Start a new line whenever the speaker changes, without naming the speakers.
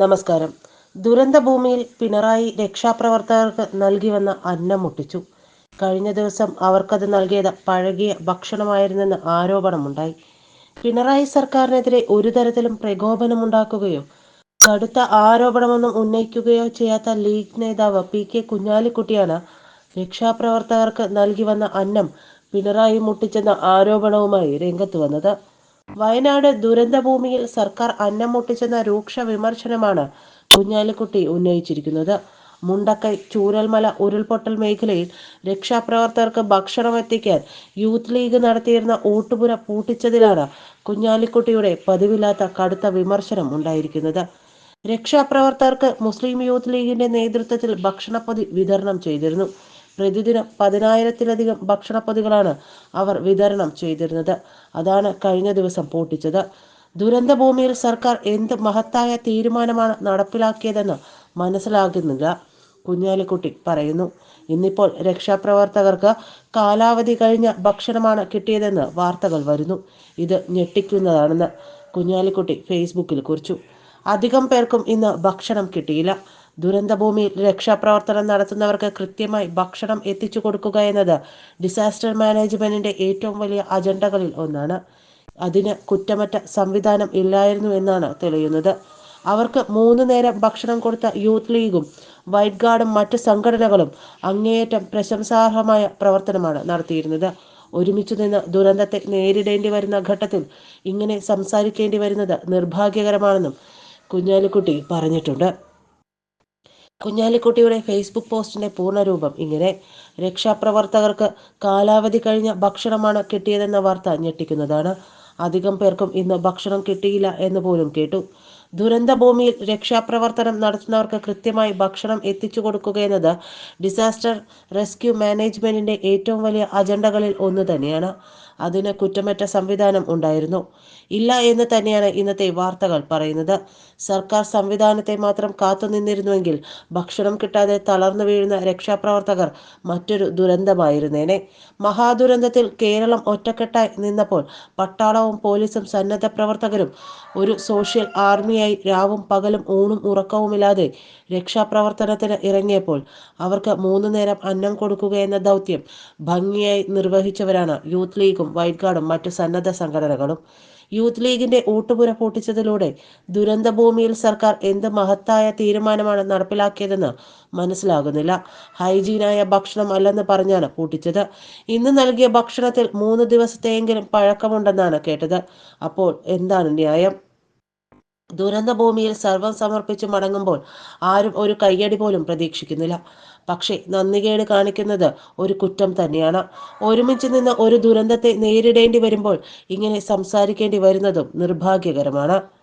നമസ്കാരം. ദുരന്തഭൂമിയിൽ പിണറായി രക്ഷാപ്രവർത്തകർക്ക് നൽകി വന്ന അന്നം മുട്ടിച്ചു. കഴിഞ്ഞ ദിവസം അവർക്കത് നൽകിയത് പഴകിയ ഭക്ഷണമായിരുന്നെന്ന് ആരോപണമുണ്ടായി. പിണറായി സർക്കാരിനെതിരെ ഒരു തരത്തിലും പ്രകോപനമുണ്ടാക്കുകയോ കടുത്ത ആരോപണമൊന്നും ഉന്നയിക്കുകയോ ചെയ്യാത്ത ലീഗ് നേതാവ് പി കെ കുഞ്ഞാലിക്കുട്ടിയാണ് രക്ഷാപ്രവർത്തകർക്ക് നൽകി വന്ന അന്നം പിണറായി മുട്ടിച്ചെന്ന ആരോപണവുമായി രംഗത്ത് വന്നത്. വയനാട് ദുരന്തഭൂമിയിൽ സർക്കാർ അന്നം മുട്ടിച്ചെന്ന രൂക്ഷ വിമർശനമാണ് കുഞ്ഞാലിക്കുട്ടി ഉന്നയിച്ചിരിക്കുന്നത്. മുണ്ടക്കൈ ചൂരൽമല ഉരുൾപൊട്ടൽ മേഖലയിൽ രക്ഷാപ്രവർത്തകർക്ക് ഭക്ഷണം എത്തിക്കാൻ യൂത്ത് ലീഗ് നടത്തിയിരുന്ന ഊട്ടുപുര പൂട്ടിച്ചതിലാണ് കുഞ്ഞാലിക്കുട്ടിയുടെ പതിവില്ലാത്ത കടുത്ത വിമർശനം ഉണ്ടായിരിക്കുന്നത്. രക്ഷാപ്രവർത്തകർക്ക് മുസ്ലിം യൂത്ത് ലീഗിന്റെ നേതൃത്വത്തിൽ ഭക്ഷണപ്പൊതി വിതരണം ചെയ്തിരുന്നു. പ്രതിദിനം പതിനായിരത്തിലധികം ഭക്ഷണപ്പൊതികളാണ് അവർ വിതരണം ചെയ്തിരുന്നത്. അതാണ് കഴിഞ്ഞ ദിവസം പൂട്ടിച്ചത്. ദുരന്തഭൂമിയിൽ സർക്കാർ എന്ത് മഹത്തായ തീരുമാനമാണ് നടപ്പിലാക്കിയതെന്ന് മനസ്സിലാകുന്നില്ല. കുഞ്ഞാലിക്കുട്ടി പറയുന്നു ഇന്നിപ്പോൾ രക്ഷാപ്രവർത്തകർക്ക് കാലാവധി കഴിഞ്ഞ ഭക്ഷണമാണ് കിട്ടിയതെന്ന് വാർത്തകൾ വരുന്നു. ഇത് ഞെട്ടിക്കുന്നതാണെന്ന് കുഞ്ഞാലിക്കുട്ടി ഫേസ്ബുക്കിൽ കുറിച്ചു. അധികം പേർക്കും ഇന്ന് ഭക്ഷണം കിട്ടിയില്ല. ദുരന്തഭൂമിയിൽ രക്ഷാപ്രവർത്തനം നടത്തുന്നവർക്ക് കൃത്യമായി ഭക്ഷണം എത്തിച്ചു കൊടുക്കുക എന്നത് ഡിസാസ്റ്റർ മാനേജ്മെന്റിന്റെ ഏറ്റവും വലിയ അജണ്ടകളിൽ ഒന്നാണ്. അതിന് കുറ്റമറ്റ സംവിധാനം ഇല്ലായിരുന്നു എന്നാണ് തെളിയുന്നത്. അവർക്ക് മൂന്ന് നേരം ഭക്ഷണം കൊടുത്ത യൂത്ത് ലീഗും വൈറ്റ് ഗാർഡും മറ്റ് സംഘടനകളും അങ്ങേയറ്റം പ്രശംസാർഹമായ പ്രവർത്തനമാണ് നടത്തിയിരുന്നത്. ഒരുമിച്ച് നിന്ന് ദുരന്തത്തെ നേരിടേണ്ടി വരുന്ന ഘട്ടത്തിൽ ഇങ്ങനെ സംസാരിക്കേണ്ടി വരുന്നത് നിർഭാഗ്യകരമാണെന്നും കുഞ്ഞാലിക്കുട്ടി പറഞ്ഞിട്ടുണ്ട്. കുഞ്ഞാലിക്കുട്ടിയുടെ ഫേസ്ബുക്ക് പോസ്റ്റിന്റെ പൂർണരൂപം. ഇങ്ങനെ രക്ഷാപ്രവർത്തകർക്ക് കാലാവധി കഴിഞ്ഞ ഭക്ഷണമാണ് കിട്ടിയതെന്ന വാർത്ത ഞെട്ടിക്കുന്നതാണ്. അധികം പേർക്കും ഇന്ന് ഭക്ഷണം കിട്ടിയില്ല എന്ന് പോലും കേട്ടു. ദുരന്തഭൂമിയിൽ രക്ഷാപ്രവർത്തനം നടത്തുന്നവർക്ക് കൃത്യമായി ഭക്ഷണം എത്തിച്ചു കൊടുക്കുക എന്നത് ഡിസാസ്റ്റർ റെസ്ക്യൂ മാനേജ്മെന്റിന്റെ ഏറ്റവും വലിയ അജണ്ടകളിൽ ഒന്ന് തന്നെയാണ്. അതിന് കുറ്റമറ്റ സംവിധാനം ഉണ്ടായിരുന്നു. ഇല്ല എന്ന് തന്നെയാണ് ഇന്നത്തെ വാർത്തകൾ പറയുന്നത്. സർക്കാർ സംവിധാനത്തെ മാത്രം കാത്തുനിന്നിരുന്നുവെങ്കിൽ ഭക്ഷണം കിട്ടാതെ തളർന്നു വീഴുന്ന രക്ഷാപ്രവർത്തകർ മറ്റൊരു ദുരന്തമായിരുന്നേനെ. മഹാദുരന്തത്തിൽ കേരളം ഒറ്റക്കെട്ടായി നിന്നപ്പോൾ പട്ടാളവും പോലീസും സന്നദ്ധ പ്രവർത്തകരും ഒരു സോഷ്യൽ ആർമിയായി രാവും പകലും ഊണും ഉറക്കവുമില്ലാതെ രക്ഷാപ്രവർത്തനത്തിന് ഇറങ്ങിയപ്പോൾ അവർക്ക് മൂന്നു നേരം അന്നം കൊടുക്കുക എന്ന ദൗത്യം ഭംഗിയായി നിർവഹിച്ചവരാണ് യൂത്ത് ലീഗും വൈറ്റ് ഗാർഡും മറ്റു സന്നദ്ധ സംഘടനകളും യൂത്ത് ലീഗിന്റെ ഊട്ടുപുര പൊട്ടിച്ചതിലൂടെ ദുരന്തഭൂമിയിൽ സർക്കാർ എന്ത് മഹത്തായ തീരുമാനമാണ് നടപ്പിലാക്കിയതെന്ന് മനസ്സിലാകുന്നില്ല. ഹൈജീനായ ഭക്ഷണം അല്ലെന്ന് പറഞ്ഞാണ് പൂട്ടിച്ചത്. ഇന്ന് നൽകിയ ഭക്ഷണത്തിൽ മൂന്ന് ദിവസത്തെയെങ്കിലും പഴക്കമുണ്ടെന്നാണ് കേട്ടത്. അപ്പോൾ എന്താണ് ന്യായം? ദുരന്തഭൂമിയിൽ സർവം സമർപ്പിച്ച് മടങ്ങുമ്പോൾ ആരും ഒരു കയ്യടി പോലും പ്രതീക്ഷിക്കുന്നില്ല. പക്ഷേ നന്ദികേട് കാണിക്കുന്നത് ഒരു കുറ്റം തന്നെയാണ്. ഒരുമിച്ച് നിന്ന് ഒരു ദുരന്തത്തെ നേരിടേണ്ടി വരുമ്പോൾ ഇങ്ങനെ സംസാരിക്കേണ്ടി വരുന്നതും നിർഭാഗ്യകരമാണ്.